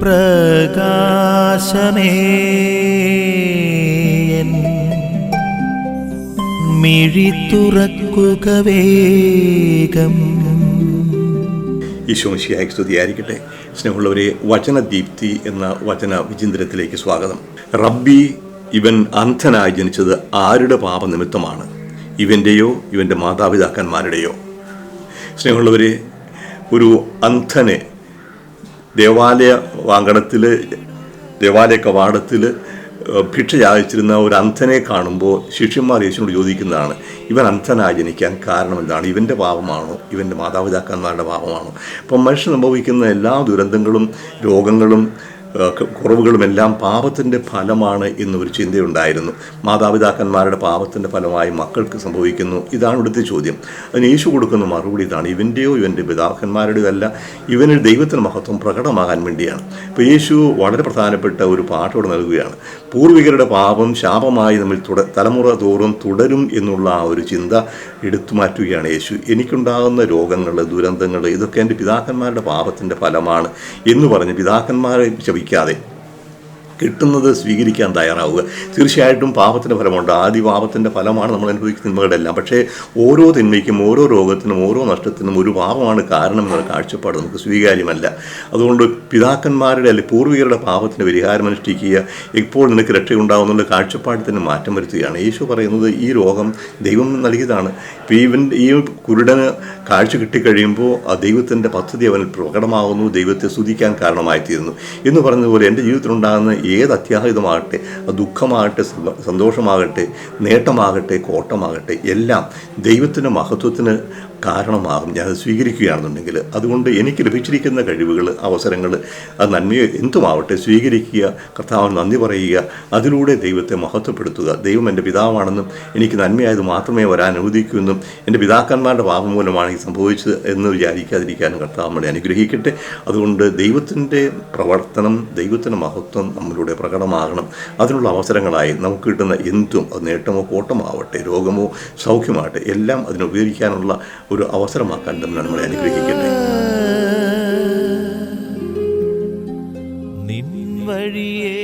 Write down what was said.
പ്രകാശമേ. തുറക്കുക വേഗം. ഈശോമിശിയായി സ്തുതിയായിരിക്കട്ടെ. സ്നേഹമുള്ളവരെ വചനദീപ്തി എന്ന വചന വിചിന്തനത്തിലേക്ക് സ്വാഗതം. റബ്ബി ഇവൻ അന്ധനായി ജനിച്ചത് ആരുടെ പാപനിമിത്തമാണ്? ഇവന്റെയോ ഇവന്റെ മാതാപിതാക്കന്മാരുടെയോ? സ്നേഹമുള്ളവരെ ഒരു അന്ധനെ ദേവാലയ വാങ്കണത്തിൽ ദേവാലയ കവാടത്തിൽ ഭിക്ഷ യാചിച്ചിരുന്ന ഒരു അന്ധനെ കാണുമ്പോൾ ശിഷ്യന്മാർ യേശുവിനോട് ചോദിക്കുന്നതാണ് ഇവൻ അന്ധനായി ജനിക്കാൻ കാരണം എന്താണ്? ഇവന്റെ പാപമാണോ? ഇവന്റെ മാതാപിതാക്കന്മാരുടെ പാപമാണോ? അപ്പം മനുഷ്യൻ സംഭവിക്കുന്ന എല്ലാ ദുരന്തങ്ങളും രോഗങ്ങളും കുറവുകളുമെല്ലാം പാപത്തിന്റെ ഫലമാണ് എന്നൊരു ചിന്തയുണ്ടായിരുന്നു. മാതാപിതാക്കന്മാരുടെ പാപത്തിന്റെ ഫലമായി മക്കൾക്ക് സംഭവിക്കുന്നു. ഇതാണ് ഇവിടുത്തെ ചോദ്യം. അതിന് യേശു കൊടുക്കുന്ന മറുപടി ഇതാണ്. ഇവന്റെയോ ഇവന്റെ പിതാക്കന്മാരുടെയോ അല്ല ഇവനിൽ ദൈവത്തിന്റെ മഹത്വം പ്രകടമാകാൻ വേണ്ടിയാണ്. ഇപ്പോൾ യേശു വളരെ പ്രധാനപ്പെട്ട ഒരു പാട്ടോട് നൽകുകയാണ്. പൂർവികരുടെ പാപം ശാപമായി നമ്മൾ തുട തലമുറ തോറും തുടരും എന്നുള്ള ആ ഒരു ചിന്ത എടുത്തു മാറ്റുകയാണ് യേശു. എനിക്കുണ്ടാകുന്ന രോഗങ്ങൾ ദുരന്തങ്ങൾ ഇതൊക്കെ എന്റെ പിതാക്കന്മാരുടെ പാപത്തിന്റെ ഫലമാണ് എന്ന് പറഞ്ഞ് പിതാക്കന്മാരെ ശപിക്കാതെ കിട്ടുന്നത് സ്വീകരിക്കാൻ തയ്യാറാവുക. തീർച്ചയായിട്ടും പാപത്തിന്റെ ഫലമുണ്ട്. ആദ്യ പാപത്തിന്റെ ഫലമാണ് നമ്മൾ അനുഭവിക്കുന്ന തിന്മകളെല്ലാം. പക്ഷേ ഓരോ തിന്മയ്ക്കും ഓരോ രോഗത്തിനും ഓരോ നഷ്ടത്തിനും ഒരു പാപമാണ് കാരണം എന്നുള്ള കാഴ്ചപ്പാട് നമുക്ക് സ്വീകാര്യമല്ല. അതുകൊണ്ട് പിതാക്കന്മാരുടെ അല്ലെങ്കിൽ പൂർവികരുടെ പാപത്തിന് പരിഹാരം അനുഷ്ഠിക്കുക ഇപ്പോൾ നിനക്ക് രക്ഷയുണ്ടാകുന്നുള്ള കാഴ്ചപ്പാടിൽ തന്നെ മാറ്റം വരുത്തുകയാണ്. യേശു പറയുന്നത് ഈ രോഗം ദൈവം നൽകിയതാണ്. ഇപ്പോൾ ഇവൻ ഈ കുരുടന് കാഴ്ച കിട്ടിക്കഴിയുമ്പോൾ ആ ദൈവത്തിന്റെ പദ്ധതി അവനിൽ പ്രകടമാകുന്നു ദൈവത്തെ സ്തുതിക്കാൻ കാരണമായിത്തീരുന്നു. എന്ന് പറഞ്ഞതുപോലെ എന്റെ ജീവിതത്തിലുണ്ടാകുന്ന ഏത് അത്യാഹിതമാകട്ടെ അത് ദുഃഖമാകട്ടെ സന്തോ- സന്തോഷമാകട്ടെ നേട്ടമാകട്ടെ കോട്ടമാകട്ടെ എല്ലാം ദൈവത്തിന്റെ മഹത്വത്തിന് കാരണമാകും. ഞാനത് സ്വീകരിക്കുകയാണെന്നുണ്ടെങ്കിൽ അതുകൊണ്ട് എനിക്ക് ലഭിച്ചിരിക്കുന്ന കഴിവുകൾ അവസരങ്ങൾ അത് നന്മയോ എന്തുമാവട്ടെ സ്വീകരിക്കുക കർത്താവിന് നന്ദി പറയുക അതിലൂടെ ദൈവത്തെ മഹത്വപ്പെടുത്തുക. ദൈവം എന്റെ പിതാവാണെന്നും എനിക്ക് നന്മയായത് മാത്രമേ വരാൻ അനുവദിക്കൂ എന്നും എന്റെ പിതാക്കന്മാരുടെ പാപം മൂലമാണ് ഈ സംഭവിച്ചത് എന്ന് വിചാരിക്കാതിരിക്കാനും കർത്താവ് നമ്മളെ അനുഗ്രഹിക്കട്ടെ. അതുകൊണ്ട് ദൈവത്തിന്റെ പ്രവർത്തനം ദൈവത്തിന്റെ മഹത്വം നമ്മളിലൂടെ പ്രകടമാകണം. അതിനുള്ള അവസരങ്ങളായി നമുക്ക് കിട്ടുന്ന എന്തും അത് നേട്ടമോ കോട്ടമോ ആവട്ടെ രോഗമോ സൗഖ്യമാവട്ടെ എല്ലാം അതിനെ ഉപയോഗിക്കാനുള്ള ഒരു അവസരമാക്കാൻ തന്നെ നമ്മളെ അനുഗ്രഹിക്കട്ടെ നിൻ വഴിയേ